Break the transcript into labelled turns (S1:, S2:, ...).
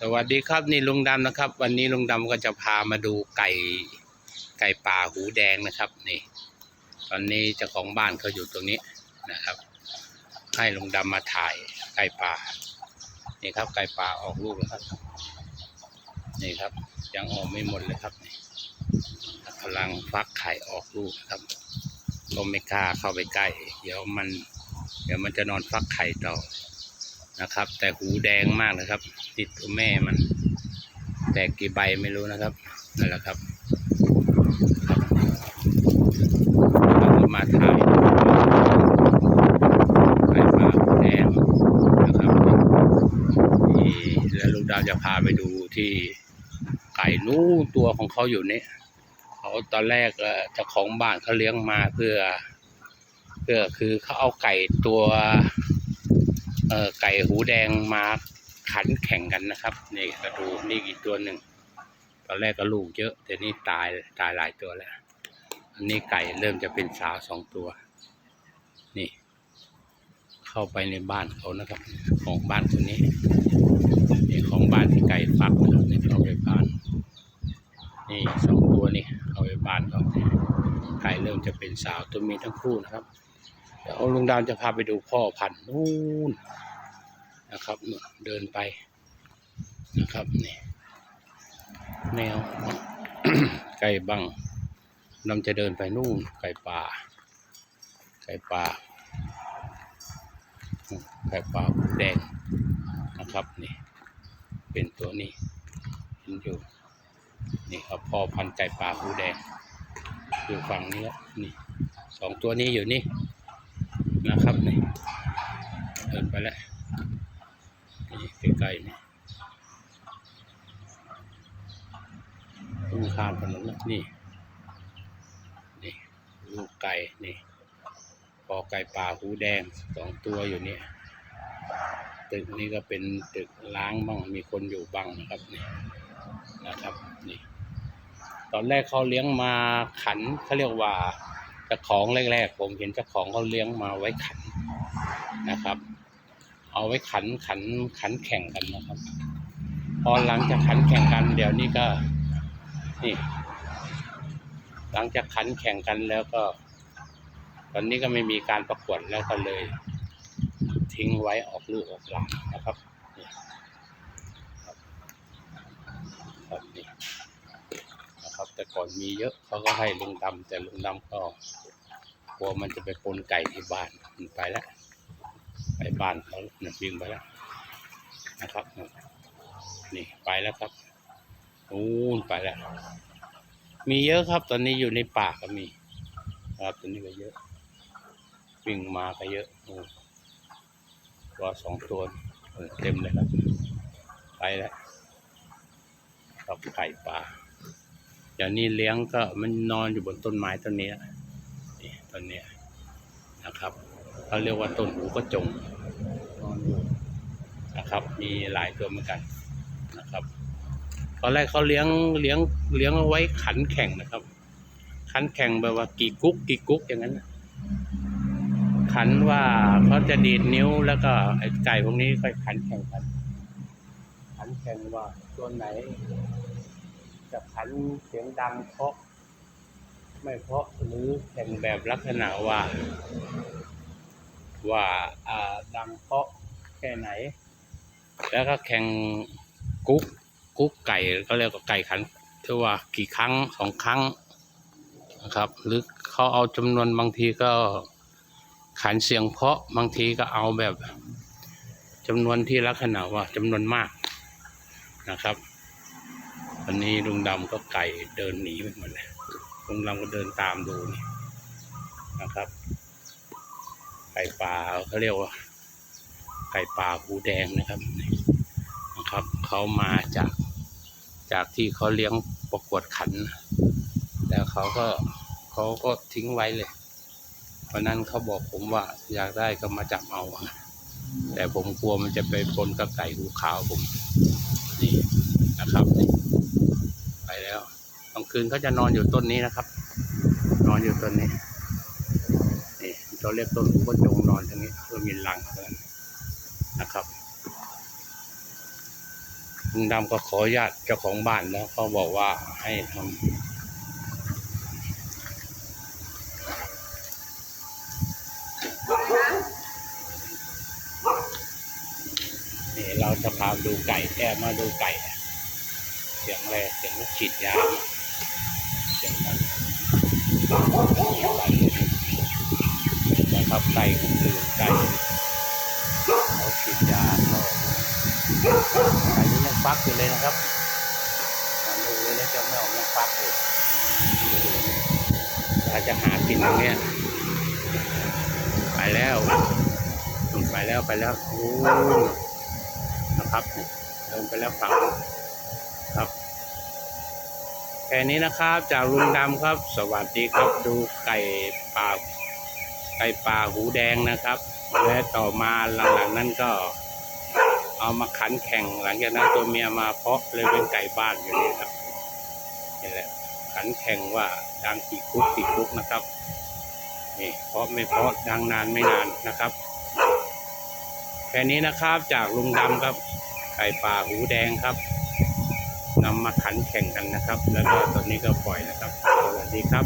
S1: สวัสดีครับนี่ลุงดำนะครับ วันนี้ลุงดำก็จะพามาดูไก่ไก่ป่าหูแดงนะครับนี่ ตอนนี้เจ้าของบ้านเขาอยู่ตรงนี้นะครับ ให้ลุงดำมาถ่ายไก่ป่านี่ครับ ไก่ป่าออกลูกแล้วครับ นี่ครับ ยังออกไม่หมดเลยครับนี่กำลังฟักไข่ออกลูกครับก็ไม่กล้าเข้าไปใกล้ เดี๋ยวมัน เดี๋ยวมันจะนอนฟักไข่ต่อ นะครับ แต่หูแดงมากนะครับ ติดตัวแม่มัน แต่กี่ใบไม่รู้นะครับนั่นแหละครับเรามาถ่ายไก่ป่าแดงนะครับนี่แล้วลูกดาวจะพาไปดูที่ไก่นู้ตัวของเขาอยู่นี่เขาตอนแรกเจ้าของบ้านเขาเลี้ยงมาเพื่อ เพื่อคือเขาเอาไก่ตัว เอ่อไก่หูแดงมาขันแข่งกันนะครับนี่ก็ดูนี่อีกตัวหนึ่งตอนแรกก็ลูกเยอะแต่นี่ตายตายหลายตัวแล้ว อันนี้ไก่เริ่มจะเป็นสาวสองตัว นี่ เข้าไปในบ้านเขานะครับ ของบ้านคนนี้นี่ของบ้านที่ไก่ฟักนะครับนี่เข้าไปบ้าน นี่สองตัวนี่เข้าไปบ้านเขาไก่เริ่มจะเป็นสาวตัวมีทั้งคู่นะครับ ดี๋ยวลุงดาวจะพาไปดูพ่อพันธุ์นู่นนะครับเดินไปนะครับนี่แนวไก่บังนำจะเดินไปนู่นไก่ป่า ไก่ป่า ไก่ป่าหูแดงนะครับนี่เป็นตัวนี้เห็นอยู่นี่ครับพ่อพันธุ์ไก่ป่าหูแดงอยู่ฝั่งนี้ครับนี่สองตัวนี้อยู่นี่ นะครับนี่เดินไปแล้วนี่ใกล้ๆนี่ต้องข้ามถนนแล้วนี่นี่ลูกไก่นี่ปอไก่ป่าหูแดงสองตัวอยู่เนี่ยตึกนี้ก็เป็นตึกล้างบ้างมีคนอยู่บ้างนะครับนี่นะครับนี่ตอนแรกเขาเลี้ยงมาขันเขาเรียกว่า จ้าของแรกๆผมเห็นเจ้าของเขาเลี้ยงมาไว้ขันนะครับ เอาไว้ขันขันขันแข่งกันนะครับพอหลังจากขันแข่งกัน เดี๋ยวนี้ก็นี่ หลังจากขันแข่งกันแล้วก็ ตอนนี้ก็ไม่มีการประกวดแล้วก็เลย ทิ้งไว้ออกลูกออกหลานนะครับนี่ครับครับนี่ นะครับแต่ ก่อนมีเยอะเขาก็ให้ลุงดำแต่ลุงดำก็กลัวมันจะไปปนไก่ที่บ้านมันไปแล้วไปบ้านเขาเนี่ยวิ่งไปแล้วนะครับ นี่ไปแล้วครับนู่นไปแล้ว มีเยอะครับ ตอนนี้อยู่ในป่าก็มี ครับตอนนี้ก็เยอะ วิ่งมาก็เยอะโอ้ตัวสองตัวเต็มเลยครับ ไปแล้วครับไก่ป่า เดี๋ยวนี้เลี้ยงก็มันนอนอยู่บนต้นไม้ต้นนี้นี่ต้นนี้นะครับเขาเรียกว่าต้นหูกระจงนอนอยู่นะครับ มีหลายตัวเหมือนกันนะครับตอนแรกเขาเลี้ยงเลี้ยงเลี้ยงเอาไว้ขันแข่งนะครับ ขันแข่งแบบว่ากี่กุ๊กกี่กุ๊กอย่างนั้นขันว่าเขาจะดีดนิ้วแล้วก็ไอ้ไก่พวกนี้ค่อยขันแข่งกันขันแข่งว่าตัวไหน จะขันเสียงดังเพราะ ไม่เพราะหรือแข่งแบบลักษณะว่าว่าอ่าดังเพราะแค่ไหน แล้วก็แข่งกุ๊กกุ๊กไก่ก็เรียกว่าไก่ขันที่ว่ากี่ครั้งสองครั้งนะครับ หรือเขาเอาจำนวนบางทีก็ขันเสียงเพราะบางทีก็เอาแบบจำนวนที่ลักษณะว่าจำนวนมากนะครับ วันนี้ลุงดำก็ไก่เดินหนีไปหมดเลยลุงดำก็เดินตามดูนี่นะครับ ไก่ป่าเขาเรียกว่า ไก่ป่าหูแดงนะครับนี่นะครับเขามาจากจากที่เขาเลี้ยงประกวดขัน แล้วเขาก็เขาก็ทิ้งไว้เลยเพราะนั้นเขาบอกผมว่าอยากได้ก็มาจับเอาแต่ผมกลัวมันจะไปปนกับไก่หูขาวผม นี่นะครับนี่ไปแล้วกลาง คืนเขาจะนอนอยู่ต้นนี้นะครับ นอนอยู่ต้นนี้นี่เราเรียกต้นหูกระจงนอนตรงนี้เพื่อมีรังเอนนะครับนลุงดำก็ขออนุญาตเจ้าของบ้านแล้วเขาบอกว่าให้ทำนี่เราจะพาดูไก่แอบมาดูไก่เสียงอะไรเสียงลูกฉีดยา นะครับไก่คนอื่นไก่เขาฉีดยาเขาไก่นี่ยังฟักอยู่เลยนะครับมาดูเลยนะเจ้าแมวยังฟักอยู่เราจจะหากินตรงเนี้ยไปแล้วไปแล้วไปแล้วนะครับเดินไปแล้วฝั่งครับ แค่นี้นะครับจากลุงดำครับ สวัสดีครับดูไก่ป่าไก่ป่าหูแดงนะครับ และต่อมาหลังๆนั้นก็ เอามาขันแข่งหลังจากนั้นตัวเมียมาเพาะเลยเป็นไก่บ้านอยู่นี่ครับนี่แหละขันแข่งว่าดังกี่คุกกี่คุกนะครับนี่เพาะไม่เพาะดังนานไม่นานนะครับแค่นี้นะครับจากลุงดำครับไก่ป่าหูแดงครับำมาขันแข่งกันนะครับ แล้วก็ตอนนี้ก็ปล่อยนะครับสวัสดีครับ